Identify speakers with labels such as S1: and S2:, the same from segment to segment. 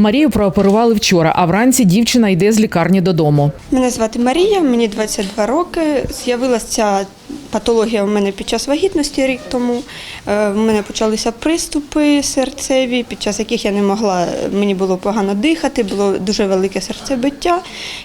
S1: Марію прооперували вчора, а вранці дівчина йде з лікарні додому.
S2: Мене звати Марія, мені 22 роки. З'явилася патологія у мене під час вагітності рік тому. Е, В мене почалися приступи серцеві, під час яких я не могла, мені було погано дихати, було дуже велике серцебиття.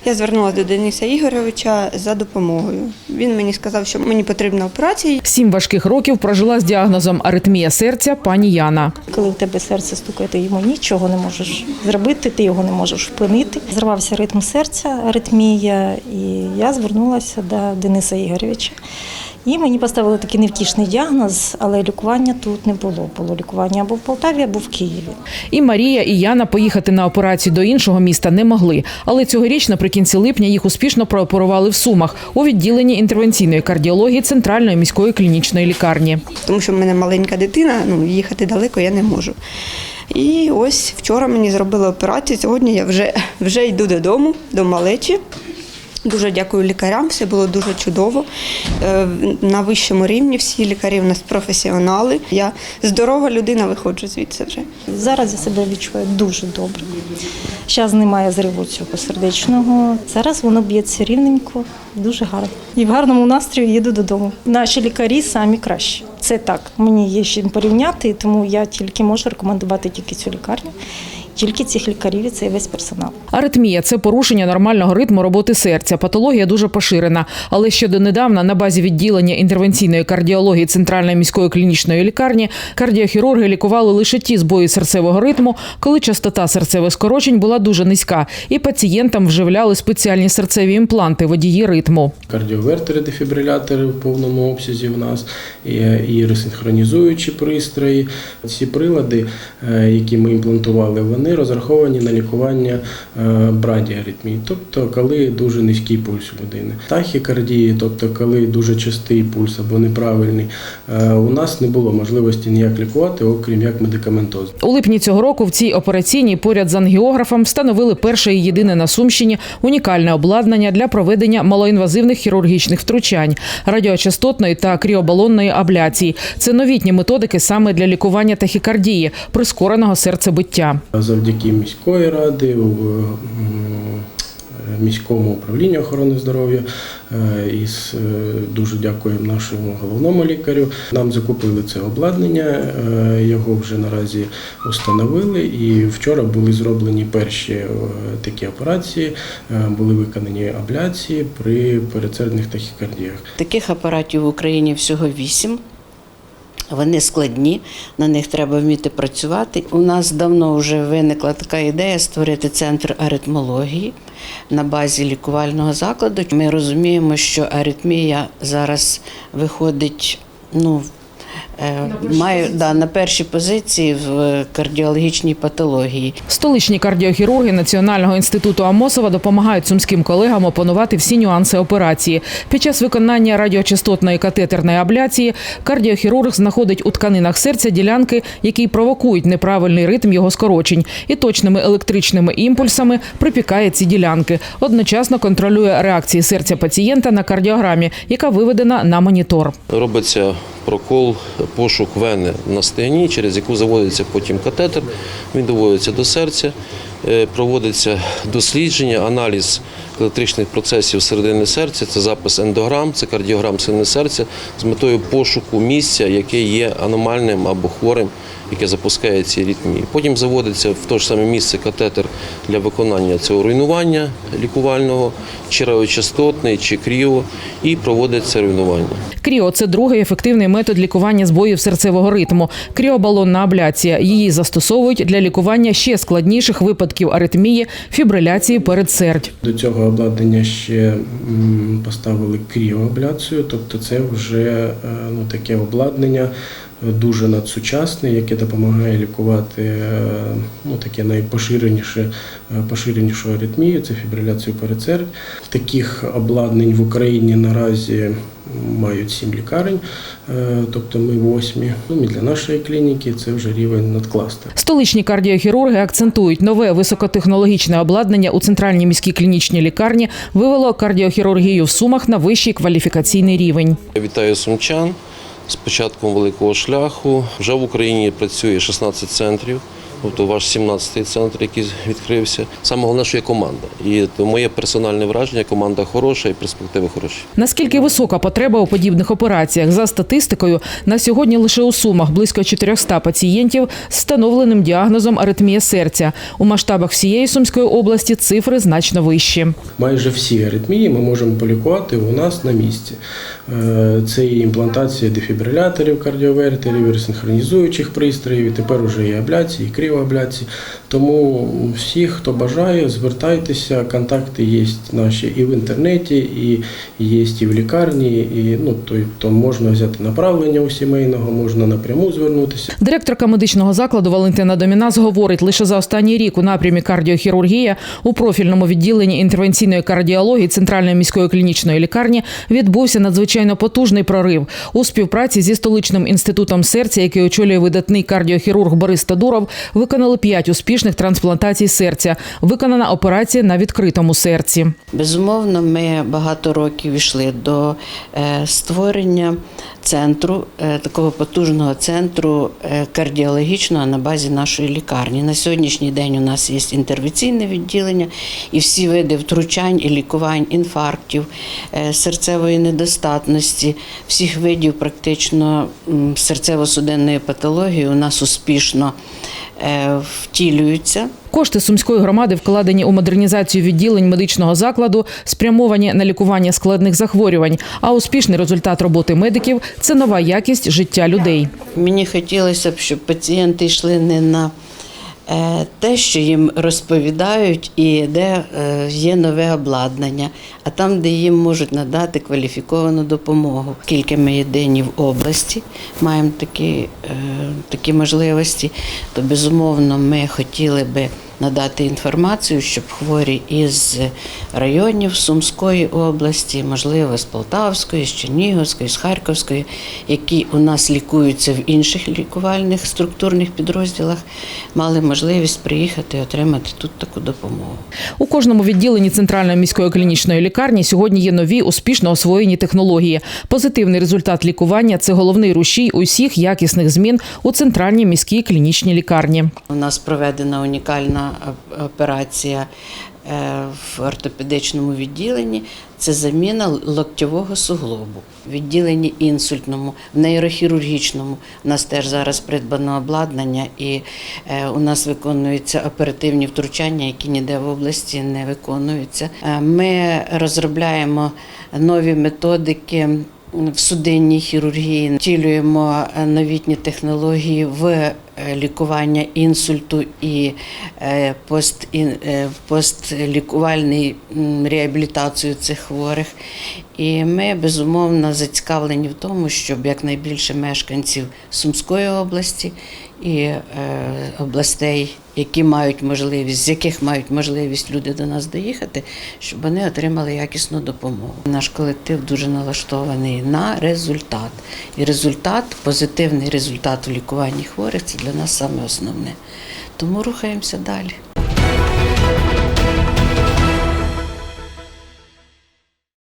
S2: Я звернулася до Дениса Ігоровича за допомогою. Він мені сказав, що мені потрібна операція.
S1: Сім важких років прожила з діагнозом аритмія серця пані Яна.
S3: Коли в тебе серце стукає, ти йому нічого не можеш зробити, ти його не можеш впинити. Зривався ритм серця, аритмія, і я звернулася до Дениса Ігоровича. І мені поставили такий невтішний діагноз, але лікування тут не було. Було лікування або в Полтаві, або в Києві.
S1: І Марія, і Яна поїхати на операцію до іншого міста не могли. Але цьогоріч наприкінці липня їх успішно прооперували в Сумах у відділенні інтервенційної кардіології Центральної міської клінічної лікарні.
S2: тому що в мене маленька дитина, ну їхати далеко я не можу. І ось вчора мені зробили операцію. Сьогодні я вже, вже йду додому, до малечі. Дуже дякую лікарям, все було дуже чудово. Е, На вищому рівні всі лікарі в нас професіонали. Я здорова людина, виходжу звідси вже.
S3: Зараз я себе відчуваю дуже добре. Зараз немає зриву цього сердечного. Зараз воно б'ється рівненько, дуже гарно. І в гарному настрої їду додому. Наші лікарі самі кращі. Це так. Мені є чим порівняти, тому я тільки можу рекомендувати тільки цю лікарню, тільки цих лікарів і цей весь персонал.
S1: Аритмія це порушення нормального ритму роботи серця. Патологія дуже поширена. Але ще донедавна на базі відділення інтервенційної кардіології Центральної міської клінічної лікарні кардіохірурги лікували лише ті збої серцевого ритму, коли частота серцевих скорочень була дуже низька, і пацієнтам вживляли спеціальні серцеві імпланти водії ритму.
S4: Кардіовертери, дефібрилятори в повному обсязі у нас і, і ресинхронізуючі пристрої. Ці прилади, е, які ми імплантували, вони розраховані на лікування е, брадіаритмії, тобто коли дуже низький пульс у людини. Тахікардії, тобто коли дуже частий пульс або неправильний, е, у нас не було можливості ніяк лікувати, окрім як медикаментоз.
S1: У липні цього року в цій операційній поряд з ангіографом встановили перше і єдине на Сумщині унікальне обладнання для проведення малоінвазивних хірургічних втручань, радіочастотної та кріобалонної абляції. Це новітні методики саме для лікування тахікардії, прискореного серцебиття.
S4: Завдяки міської ради, міському управлінню охорони здоров'я е, і е, дуже дякуємо нашому головному лікарю. Нам закупили це обладнання, е, його вже наразі установили. І вчора були зроблені перші такі операції, були виконані абляції при передсердних тахікардіях.
S5: Таких апаратів в Україні всього вісім. Вони складні, на них треба вміти працювати. У нас давно вже виникла така ідея створити центр аритмології на базі лікувального закладу. Ми розуміємо, що аритмія зараз виходить. Ну, е, має да, на першій позиції в кардіологічній патології.
S1: Столичні кардіохірурги Національного інституту Амосова допомагають сумським колегам опанувати всі нюанси операції. Під час виконання радіочастотної катетерної абляції кардіохірург знаходить у тканинах серця ділянки, які провокують неправильний ритм його скорочень, і точними електричними імпульсами припікає ці ділянки. Одночасно контролює реакції серця пацієнта на кардіограмі, яка виведена на монітор.
S6: Робиться прокол, пошук вени на стегні, через яку заводиться потім катетер, він доводиться до серця, е, проводиться дослідження, аналіз електричних процесів середини серця, це запис ендограм, це кардіограм середини серця з метою пошуку місця, яке є аномальним або хворим, яке запускає ці ритмії. Потім заводиться в те ж саме місце катетер для виконання цього руйнування лікувального, чи радіочастотний, чи кріо, і проводиться руйнування.
S1: Кріо це другий ефективний метод лікування збоїв серцевого ритму. Кріобалонна абляція. Її застосовують для лікування ще складніших випадків аритмії, фібриляції передсердь.
S4: До цього обладнання ще поставили кріоабляцію, тобто це вже е, ну, таке обладнання дуже надсучасне, яке допомагає лікувати е, ну, таке найпоширеніше е, поширенішу аритмію, це фібриляцію передсердь. Таких обладнань в Україні наразі мають сім лікарень, е, тобто ми восьмі. Ну, і для нашої клініки це вже рівень надкластер.
S1: Столичні кардіохірурги акцентують нове високотехнологічне обладнання у центральній міській клінічній лікарні вивело кардіохірургію в сумах на вищий кваліфікаційний рівень.
S6: Я Вітаю сумчан з початком великого шляху. Вже в Україні працює 16 центрів тобто ваш 17-й центр, який відкрився. Саме головне, що є команда. І то моє персональне враження, команда хороша і перспективи хороші.
S1: Наскільки висока потреба у подібних операціях? За статистикою, на сьогодні лише у Сумах близько 400 пацієнтів з встановленим діагнозом аритмія серця. У масштабах всієї Сумської області цифри значно вищі.
S4: Майже всі аритмії ми можемо полікувати у нас на місці. Е, Це і імплантація дефібриляторів, кардіовертерів, і синхронізуючих пристроїв, і тепер уже і абляції, і криоабляції. Тому всі, хто бажає, звертайтеся, контакти є наші і в інтернеті, і є і в лікарні, і ну, то, то можна взяти направлення у сімейного, можна напряму звернутися.
S1: Директорка медичного закладу Валентина Домінас говорить, лише за останній рік у напрямі кардіохірургія у профільному відділенні інтервенційної кардіології Центральної міської клінічної лікарні відбувся надзвичайно потужний прорив у співпраці зі столичним інститутом серця, який очолює видатний кардіохірург Борис Тадуров. Виконали п'ять успішних трансплантацій серця. Виконана операція на відкритому серці.
S5: Безумовно, ми багато років йшли до е, створення центру, е, такого потужного центру е, кардіологічного на базі нашої лікарні. На сьогоднішній день у нас є інтервенційне відділення і всі види втручань і лікувань інфарктів, серцевої недостатності, всіх видів практично серцево-судинної патології у нас успішно втілюються.
S1: Кошти сумської громади вкладені у модернізацію відділень медичного закладу, спрямовані на лікування складних захворювань. А успішний результат роботи медиків це нова якість життя людей.
S5: Мені хотілося б, щоб пацієнти йшли не на е, те, що їм розповідають, і де е, є нове обладнання, а там, де їм можуть надати кваліфіковану допомогу. Скільки ми єдині в області маємо такі, е, такі можливості, то безумовно ми хотіли би надати інформацію, щоб хворі із районів Сумської області, можливо, з Полтавської, з Чернігівської, з Харківської, які у нас лікуються в інших лікувальних структурних підрозділах, мали можливість приїхати і отримати тут таку допомогу.
S1: У кожному відділенні центральної міської клінічної лікарні сьогодні є нові успішно освоєні технології. Позитивний результат лікування це головний рушій усіх якісних змін у центральній міській клінічній лікарні.
S5: У нас проведена унікальна оп- операція е, в ортопедичному відділенні. Це заміна локтєвого суглобу. В відділенні інсультному, в нейрохірургічному у нас теж зараз придбано обладнання, і е, у нас виконуються оперативні втручання, які ніде в області не виконуються. Е, Ми розробляємо нові методики в судинній хірургії, втілюємо новітні технології в е, лікування інсульту і е, е, постлікувальний реабілітацію цих хворих. І ми безумовно зацікавлені в тому, щоб якнайбільше мешканців Сумської області і е, областей, які мають можливість, з яких мають можливість люди до нас доїхати, щоб вони отримали якісну допомогу. Наш колектив дуже налаштований на результат. І результат, позитивний результат у лікуванні хворих це для нас саме основне. Тому рухаємося далі.